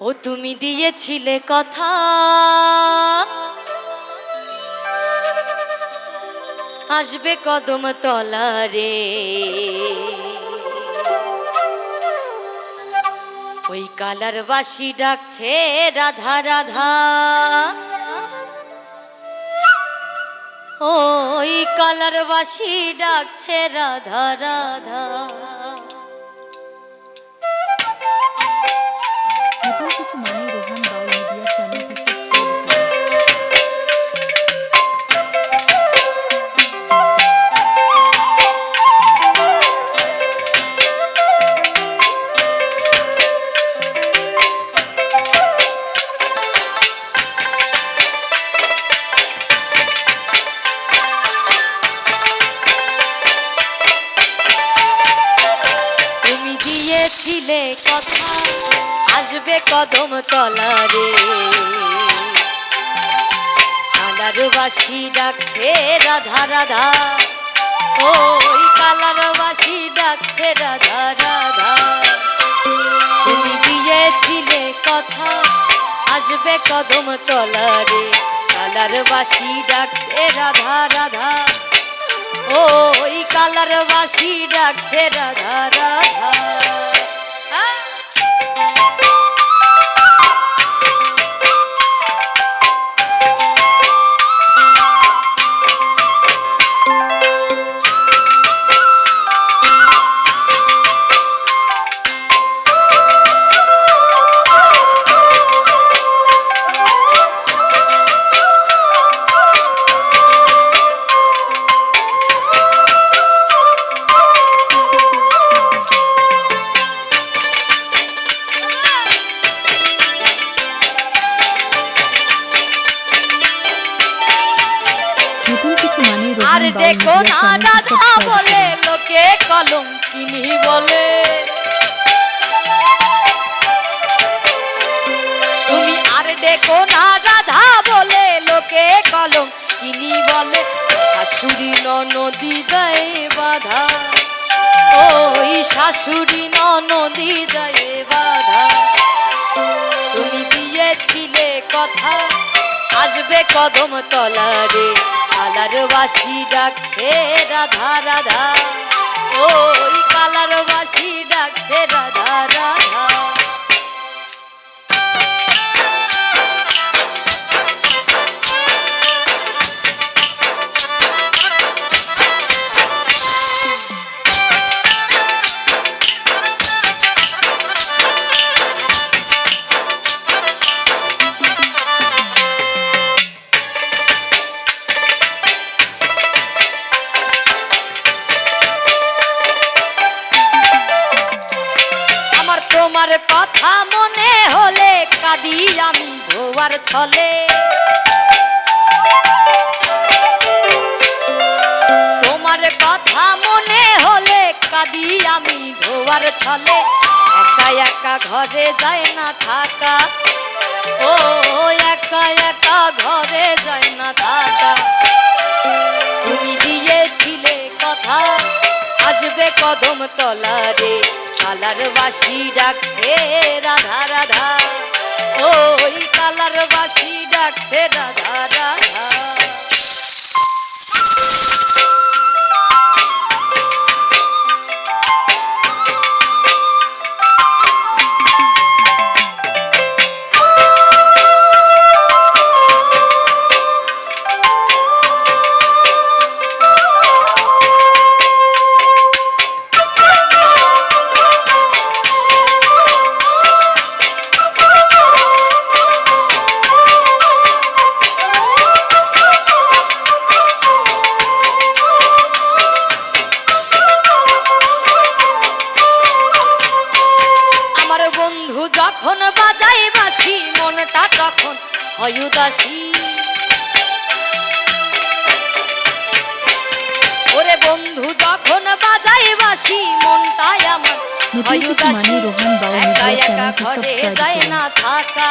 ও তুমি দিয়েছিলে কথা। আসবে কদম তলারে। ওই কালার বাসি ডাকছে রাধা রাধা। ওই কালার বাসি ডাকছে রাধা রাধা। 是努力 কদম তলারে। কালার বাসি ডাকছে রাধা রাধা। ওই কালার বাসি ডাকছে রাধা রাধা। তুমি দিয়েছিলে কথা, আসবে কদম তলারে। কালার বাসি ডাকছে রাধা রাধা। ওই কালার বাসি ডাকছে রাধা রাধা। দেখো না দাদা বলে লোকে কলম চিনি বলে। তুমি আর দেখো না রাধা বলে লোকে কলম চিনি বলে। শাশুড়ি নদী দেয় বাধা। ওই শাশুড়ি নদী দেয় বাধা। তুমি দিয়েছিলে কথা আসবে কদম তলারে। কালার বাসি ডাকছে রাধা রাধা। ওই কালার বাসি ডাকছে রাধা রাধা। ধোয়ার ছলে তোমার কথা মনে হলে কাঁদি আমি ধোয়ার ছলে একা একা ঘরে যায় না থাকা। ও, একা একা ঘরে যায় না থাকা। তুমি দিয়েছিলে কথা আসবে কদম তলারে। কালার বাসি ডাকছে রাধা রাধা। ওই কালার বাসি ডাকছে রাধা রাধা। বন্ধু যখন বাজাই বাসি মনটা তখন হয় উদাসী। ওরে বন্ধু যখন বাজাই বাসি মনটাই আমার হয় উদাসী। একা একা ঘরে যায় না থাকা।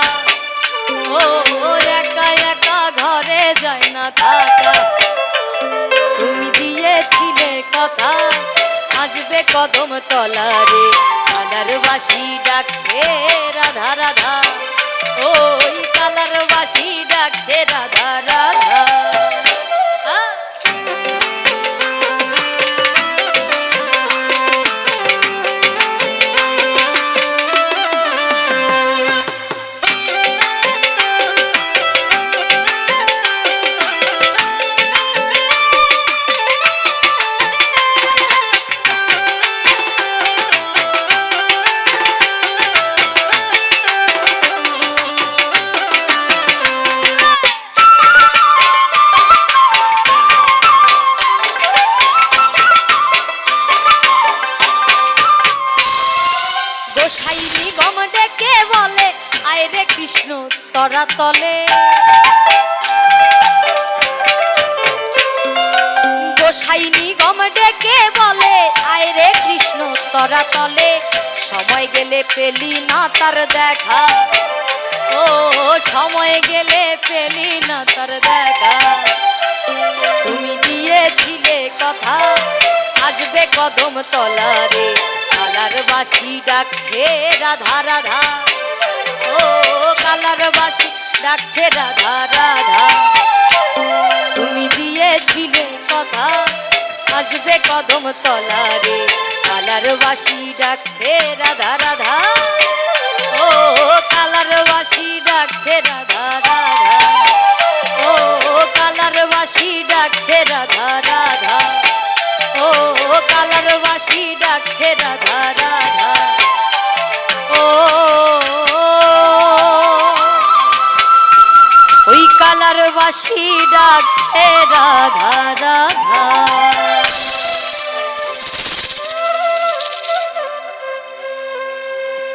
ও একা একা ঘরে যায় না থাকা। তুমি দিয়েছিলে কথা আসবে কদম তলারে কালার বাসি হে রাধা রাধা ও আয় রে কৃষ্ণ তরা তলে। গোসাই নিগম ডেকে বলে, আয় রে কৃষ্ণ তরা তলে, সময় গেলে পেলি না তার দেখা। ও, সময় গেলে পেলি না তার দেখা। তুমি দিয়েছিলে কথা, আসবে কদম তলারে কালার বাসি ডাকছে রাধা রাধা। ও কালার বাসি ডাকছে রাধা রাধা। তুমি দিয়েছিলে কথা, আসবে কদম তলারে। কালার বাসি ডাকছে রাধা রাধা। ও কালার বাসি ডাকছে রাধা রাধা। ও কালার বাসি ডাকছে রাধা রাধা। ও কালার বাসি ডাকছে রাধা দাসী ডাকছে রাধা রাধা।